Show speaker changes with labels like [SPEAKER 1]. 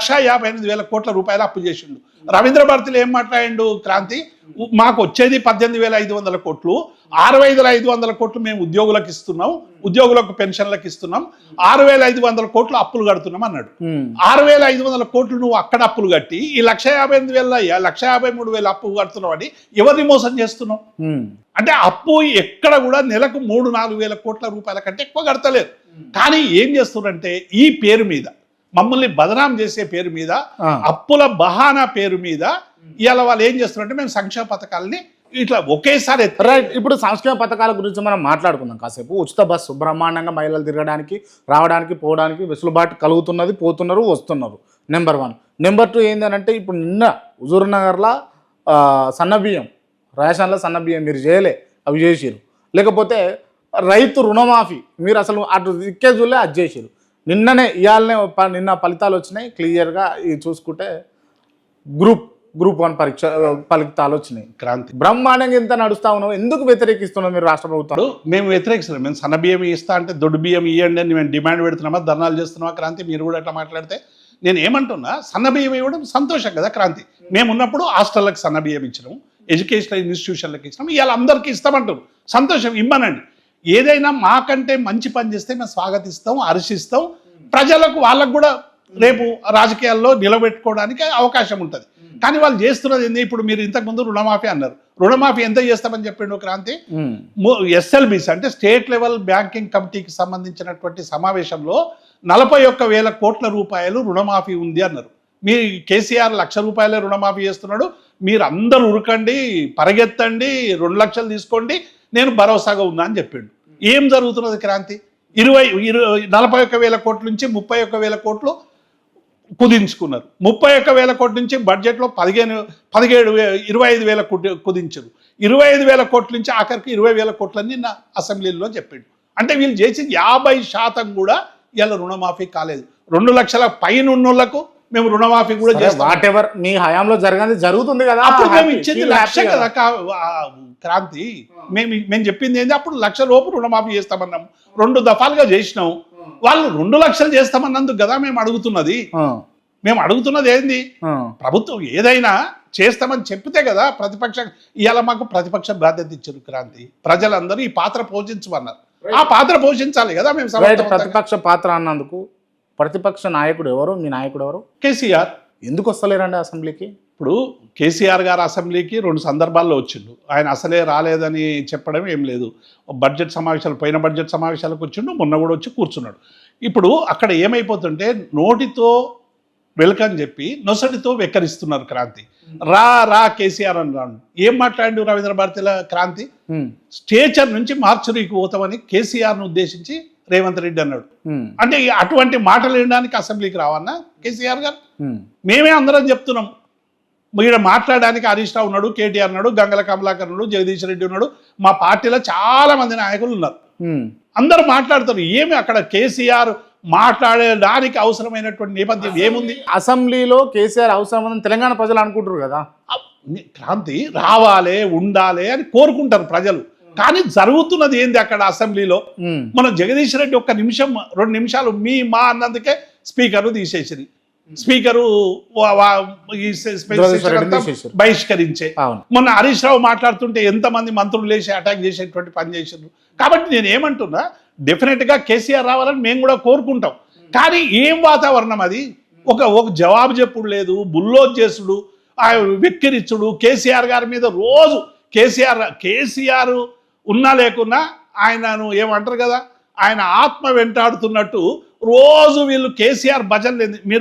[SPEAKER 1] లక్ష యాభై ఎనిమిది వేల కోట్ల రూపాయలు అప్పు చేసిండు. రవీంద్ర భారతిలో ఏం మాట్లాడిండు క్రాంతి? మాకు వచ్చేది పద్దెనిమిది వేల ఐదు వందల కోట్లు. ఆరు వేల ఐదు వందల కోట్లు మేము ఉద్యోగులకు ఇస్తున్నాం. ఉద్యోగులకు పెన్షన్లకు ఇస్తున్నాం. ఆరు వేల ఐదు వందల కోట్లు అప్పులు కడుతున్నాం అన్నాడు. ఆరు వేల ఐదు వందల కోట్లు నువ్వు అక్కడ అప్పులు కట్టి ఈ లక్ష యాభై ఎనిమిది వేల లక్ష యాభై మూడు వేల అప్పు కడుతున్నావు అని ఎవరిని మోసం చేస్తున్నావు? అంటే అప్పు ఎక్కడ కూడా నెలకు మూడు నాలుగు వేల కోట్ల రూపాయల కంటే ఎక్కువ కడతలేరు కానీ ఏం చేస్తున్నారంటే ఈ పేరు మీద మమ్మల్ని బదనాం చేసే పేరు మీద. అప్పుల బహానా పేరు మీద ఇవాళ వాళ్ళు ఏం చేస్తున్నారంటే మేము సంక్షేమ పథకాలని ఇట్లా ఒకేసారి
[SPEAKER 2] రైట్ ఇప్పుడు సంక్షేమ పథకాల గురించి మనం మాట్లాడుకుందాం కాసేపు. ఉచిత బస్సు బ్రహ్మాండంగా మహిళలు తిరగడానికి రావడానికి పోవడానికి వెసులుబాటు కలుగుతున్నది పోతున్నారు వస్తున్నారు. నెంబర్ వన్ నెంబర్ టూ ఏంటంటే ఇప్పుడు నిన్న హుజూర్ నగర్లో సన్నబియ్యం రేషన్లో సన్నబియ్యం మీరు చేయలే అవి చేసిరు లేకపోతే రైతు రుణమాఫీ మీరు అసలు అటు దిక్కే చూలే అది చేసిరు నిన్ననే ఇవాళనే నిన్న ఫలితాలు వచ్చినాయి క్లియర్గా ఇది చూసుకుంటే గ్రూప్ గ్రూప్ వన్ పరీక్ష ఫలితాలు వచ్చినాయి.
[SPEAKER 1] క్రాంతి.
[SPEAKER 2] బ్రహ్మాండంగా ఎంత నడుస్తా ఉన్నావు ఎందుకు వ్యతిరేకిస్తున్నావు మీరు రాష్ట్ర ప్రభుత్వం
[SPEAKER 1] ఇప్పుడు మేము వ్యతిరేకిస్తున్నాం మేము సన్న బియ్యం ఇస్తా అంటే దొడ్డు బియ్యం ఇవ్వండి అని మేము డిమాండ్ పెడుతున్నామా ధర్నాలు చేస్తున్నామా క్రాంతి? మీరు కూడా అట్లా మాట్లాడితే నేను ఏమంటున్నా సన్న బియ్యం ఇవ్వడం సంతోషం కదా క్రాంతి? మేము ఉన్నప్పుడు హాస్టళ్ళకి సన్న బియ్యం ఇచ్చినాం ఎడ్యుకేషనల్ ఇన్స్టిట్యూషన్లకు ఇచ్చినాం ఇవాళ అందరికీ ఇస్తామంటారు సంతోషం ఇమ్మనండి. ఏదైనా మాకంటే మంచి పని చేస్తే మేము స్వాగతిస్తాం హర్షిస్తాం ప్రజలకు వాళ్ళకు కూడా రేపు రాజకీయాల్లో నిలబెట్టుకోవడానికి అవకాశం ఉంటుంది. కానీ వాళ్ళు చేస్తున్నది ఏంది? ఇప్పుడు మీరు ఇంతకుముందు రుణమాఫీ అన్నారు. రుణమాఫీ ఎంత చేస్తామని చెప్పిండు క్రాంతి? ఎస్ఎల్బిస్ అంటే స్టేట్ లెవెల్ బ్యాంకింగ్ కమిటీకి సంబంధించినటువంటి సమావేశంలో నలభై ఒక్క వేల కోట్ల రూపాయలు రుణమాఫీ ఉంది అన్నారు. మీ కేసీఆర్ లక్ష రూపాయలే రుణమాఫీ చేస్తున్నాడు. మీరు అందరూ ఉరకండి పరిగెత్తండి రెండు లక్షలు తీసుకోండి నేను భరోసాగా ఉన్నా అని చెప్పిండు. ఏం జరుగుతున్నది క్రాంతి? ఇరవై ఇరవై నలభై ఒక్క వేల కోట్ల నుంచి ముప్పై ఒక్క వేల కోట్లు కుదించుకున్నారు. ముప్పై ఒక్క వేల కోట్ల నుంచి బడ్జెట్లో పదిహేను పదిహేడు వే ఇరవై ఐదు వేల కోట్లు కుదించారు. ఇరవై ఐదు వేల కోట్ల నుంచి ఆఖరికి ఇరవై వేల కోట్లని నా అసెంబ్లీలో చెప్పిండు. అంటే వీళ్ళు చేసి యాభై శాతం కూడా ఇలా రుణమాఫీ కాలేదు. రెండు లక్షల పైన ఉన్నోళ్ళకు మేము రుణమాఫీ కూడా చేస్తాం.
[SPEAKER 2] వాట్ ఎవర్ మీ హయాంలో జరగదు జరుగుతుంది కదా.
[SPEAKER 1] అప్పుడు మేము ఇచ్చేది లక్ష కదా క్రాంతి. మేము మేము చెప్పింది ఏంటి అప్పుడు లక్ష లోపు రుణమాఫీ చేస్తామన్నాం. రెండు దఫాలుగా చేసినాం. వాళ్ళు రెండు లక్షలు చేస్తామన్నందుకు కదా మేము అడుగుతున్నది. మేము అడుగుతున్నది ఏంది? ప్రభుత్వం ఏదైనా చేస్తామని చెప్తే కదా ప్రతిపక్ష ఇవాళ మాకు ప్రతిపక్ష బాధ్యత ఇచ్చారు క్రాంతి. ప్రజలందరూ ఈ పాత్ర పోషించమన్నారు. ఆ పాత్ర పోషించాలి కదా మేము.
[SPEAKER 2] ప్రతిపక్ష పాత్ర అన్నందుకు ప్రతిపక్ష నాయకుడు ఎవరు? మీ నాయకుడు ఎవరు?
[SPEAKER 1] కేసీఆర్.
[SPEAKER 2] ఎందుకు వస్తలేరండి అసెంబ్లీకి?
[SPEAKER 1] ఇప్పుడు కేసీఆర్ గారు అసెంబ్లీకి రెండు సందర్భాల్లో వచ్చిండు. ఆయన అసలే రాలేదని చెప్పడం ఏం లేదు. బడ్జెట్ సమావేశాలు పోయిన బడ్జెట్ సమావేశాలకు వచ్చిండు మొన్న కూడా వచ్చి కూర్చున్నాడు. ఇప్పుడు అక్కడ ఏమైపోతుంటే నోటితో వెల్కమ్ చెప్పి నొసటితో వెక్కరిస్తున్నారు క్రాంతి. రా రా కేసీఆర్ అని రాను ఏం మాట్లాడు రవీంద్ర భారతిల క్రాంతి? స్టేచర్ నుంచి మార్చురీకి పోతామని కేసీఆర్ను ఉద్దేశించి రేవంత్ రెడ్డి అన్నాడు. అంటే అటువంటి మాటలు వినడానికి అసెంబ్లీకి రావన్నా కేసీఆర్ గారు? మేమే అందరం చెప్తున్నాం. ఈడ మాట్లాడడానికి హరీష్ రావు ఉన్నాడు కేటీఆర్ ఉన్నాడు గంగల కమలాకర్ ఉన్నాడు జగదీష్ రెడ్డి ఉన్నాడు. మా పార్టీలో చాలా మంది నాయకులు ఉన్నారు. అందరూ మాట్లాడతారు. ఏమి అక్కడ కేసీఆర్ మాట్లాడడానికి అవసరమైనటువంటి నేపథ్యం ఏముంది?
[SPEAKER 2] అసెంబ్లీలో కేసీఆర్ అవసరం తెలంగాణ ప్రజలు అనుకుంటారు కదా.
[SPEAKER 1] క్రాంతి రావాలి ఉండాలి అని కోరుకుంటారు ప్రజలు. కానీ జరుగుతున్నది ఏంది అక్కడ అసెంబ్లీలో? మన జగదీష్ రెడ్డి ఒక్క నిమిషం రెండు నిమిషాలు మీ మా అన్నందుకే స్పీకర్ తీసేసింది స్పీకరు. బహిష్కరించే. మొన్న హరీష్ రావు మాట్లాడుతుంటే ఎంతమంది మంత్రులు లేచి అటాక్ చేసేటువంటి పని చేసిండ్రు కాబట్టి నేను ఏమంటున్నా డెఫినెట్గా కేసీఆర్ రావాలని మేము కూడా కోరుకుంటాం. కానీ ఏం వాతావరణం అది? ఒక ఒక జవాబు చెప్పుడు లేదు బుల్లోజ్ చేసుడు ఆ వెక్కిరిచ్చుడు కేసీఆర్ గారి మీద రోజు కేసీఆర్ కేసీఆర్ ఉన్నా లేకున్నా ఆయనను ఏమంటారు కదా ఆయన ఆత్మ వెంటాడుతున్నట్టు రోజు వీళ్ళు కేసీఆర్ భజనలు ఏంది? మీరు